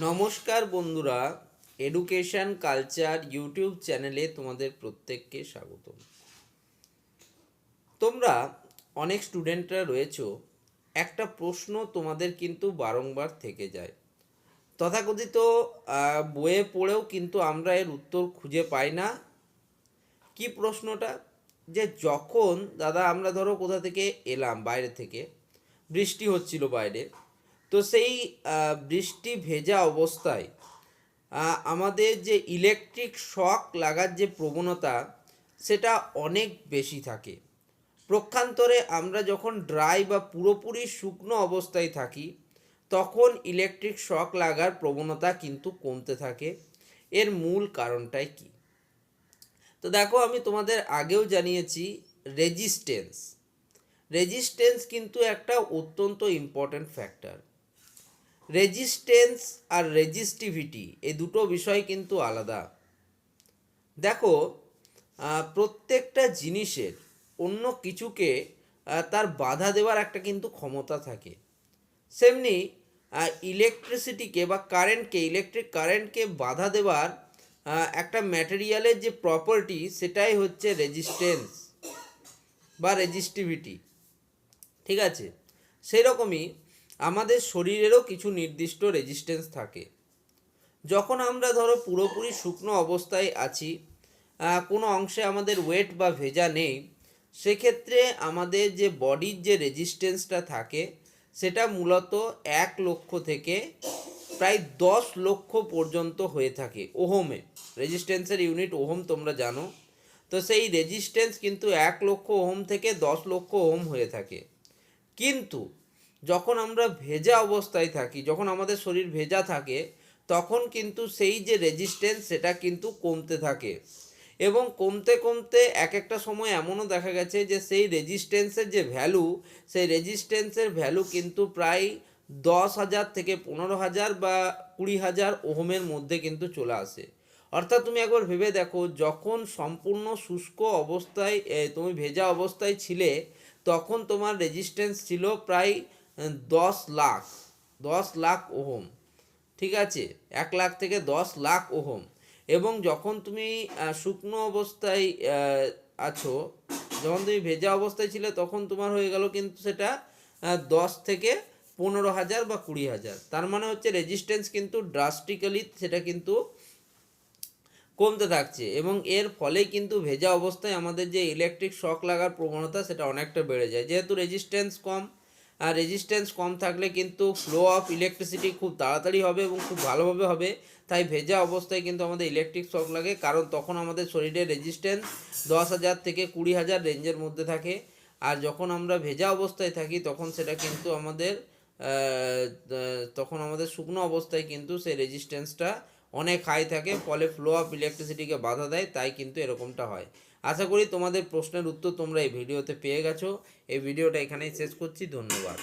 নমস্কার বন্ধুরা education culture YouTube চ্যানেলে তোমাদের প্রত্যেককে স্বাগত তোমরা অনেক স্টুডেন্টরা রয়েছো, একটা প্রশ্ন তোমাদের কিন্তু বারংবার থেকে যায়। তথাকথিত বইয়ে পড়েও কিন্তু আমরা এর উত্তর খুঁজে পাই না। কি প্রশ্নটা? যে যখন, দাদা আমরা ধরো কোথা থেকে এলাম, বাইরে থেকে, বৃষ্টি হচ্ছিল বাইরে তো সেই বৃষ্টি ভেজা অবস্থায় আমাদের যে ইলেকট্রিক শক লাগার যে প্রবণতা, সেটা অনেক বেশি থাকে। প্রক্ষান্তরে আমরা যখন ড্রাই বা পুরোপুরি শুকনো অবস্থায় থাকি, তখন ইলেকট্রিক শক লাগার প্রবণতা কিন্তু কমতে থাকে। এর মূল কারণটাই কী? তো দেখো, আমি তোমাদের আগেও জানিয়েছি রেজিস্টেন্স রেজিস্টেন্স কিন্তু একটা অত্যন্ত ইম্পর্ট্যান্ট ফ্যাক্টর রেজিস্টেন্স আর রেজিস্টিভিটি এই দুটো বিষয় কিন্তু আলাদা। দেখো প্রত্যেকটা জিনিসের অন্য কিছুকে তার বাধা দেওয়ার একটা কিন্তু ক্ষমতা থাকে। সেমনি ইলেকট্রিসিটিকে বা কারেন্টকে ইলেকট্রিক কারেন্টকে বাধা দেওয়ার একটা ম্যাটেরিয়ালের যে প্রপার্টি সেটাই হচ্ছে রেজিস্ট্যান্স বা রেজিস্টিভিটি ঠিক আছে? সেরকমই আমাদের শরীরেরও কিছু নির্দিষ্ট রেজিস্ট্যান্স থাকে। যখন আমরা ধরো পুরোপুরি শুকনো অবস্থায় আছি কোনো অংশে আমাদের ওয়েট বা ভেজা নেই, সেক্ষেত্রে আমাদের যে বডির যে রেজিস্ট্যান্সটা থাকে, সেটা মূলত এক লক্ষ থেকে প্রায় দশ লক্ষ পর্যন্ত হয়ে থাকে ওহোমে। রেজিস্ট্যান্সের ইউনিট ওহম তোমরা জানো। তো সেই রেজিস্ট্যান্স কিন্তু এক লক্ষ ওহম থেকে দশ লক্ষ ওহম হয়ে থাকে। কিন্তু যখন আমরা ভেজা অবস্থায় থাকি, যখন আমাদের শরীর ভেজা থাকে, তখন কিন্তু সেই যে রেজিস্ট্যান্স সেটা কিন্তু কমতে থাকে। এবং কমতে কমতে এক একটা সময় এমনও দেখা গেছে যে সেই রেজিস্ট্যান্সের যে ভ্যালু সেই রেজিস্ট্যান্সের ভ্যালু কিন্তু প্রায় দশ হাজার থেকে পনেরো হাজার বা কুড়ি হাজার ওহমের মধ্যে কিন্তু চলে আসে। অর্থাৎ তুমি একবার ভেবে দেখো, যখন সম্পূর্ণ শুষ্ক অবস্থায় তুমি ভেজা অবস্থায় ছিলে, তখন তোমার রেজিস্ট্যান্স ছিল প্রায় দশ লাখ দশ লাখ ওহম, ঠিক আছে? এক লাখ থেকে দশ লাখ ওহম। এবং যখন তুমি শুকনো অবস্থায় আছো, যখন তুমি ভেজা অবস্থায় ছিলে, তখন তোমার হয়ে গেল কিন্তু সেটা দশ থেকে পনেরো হাজার বা কুড়ি হাজার। তার মানে হচ্ছে রেজিস্ট্যান্স কিন্তু ড্রাস্টিক্যালি সেটা কিন্তু কমতে থাকছে। এবং এর ফলে কিন্তু ভেজা অবস্থায় আমাদের যে ইলেকট্রিক শক লাগার প্রবণতা সেটা অনেকটা বেড়ে যায়। যেহেতু রেজিস্ট্যান্স কম রেজিস্ট্যান্স কম থাকলে কিন্তু ফ্লো অফ ইলেকট্রিসিটি খুব তাড়াতাড়ি হবে এবং খুব ভালোভাবে হবে। তাই ভেজা অবস্থায় কিন্তু আমাদের ইলেকট্রিক শক লাগে, কারণ তখন আমাদের শরীরের রেজিস্ট্যান্স দশ হাজার থেকে কুড়ি হাজার রেঞ্জের মধ্যে থাকে। আর যখন আমরা ভেজা অবস্থায় থাকি, তখন সেটা কিন্তু আমাদের তখন আমাদের শুকনো অবস্থায় কিন্তু সেই রেজিস্ট্যান্সটা অনেক হাই থাকে, ফলে ফ্লো অফ ইলেকট্রিসিটিকে বাধা দেয়, তাই কিন্তু এরকমটা হয়। আশা করি তোমাদের প্রশ্নের উত্তর তোমরা এই ভিডিওতে পেয়ে গেছো। এই ভিডিওটা এখানেই শেষ করছি, ধন্যবাদ।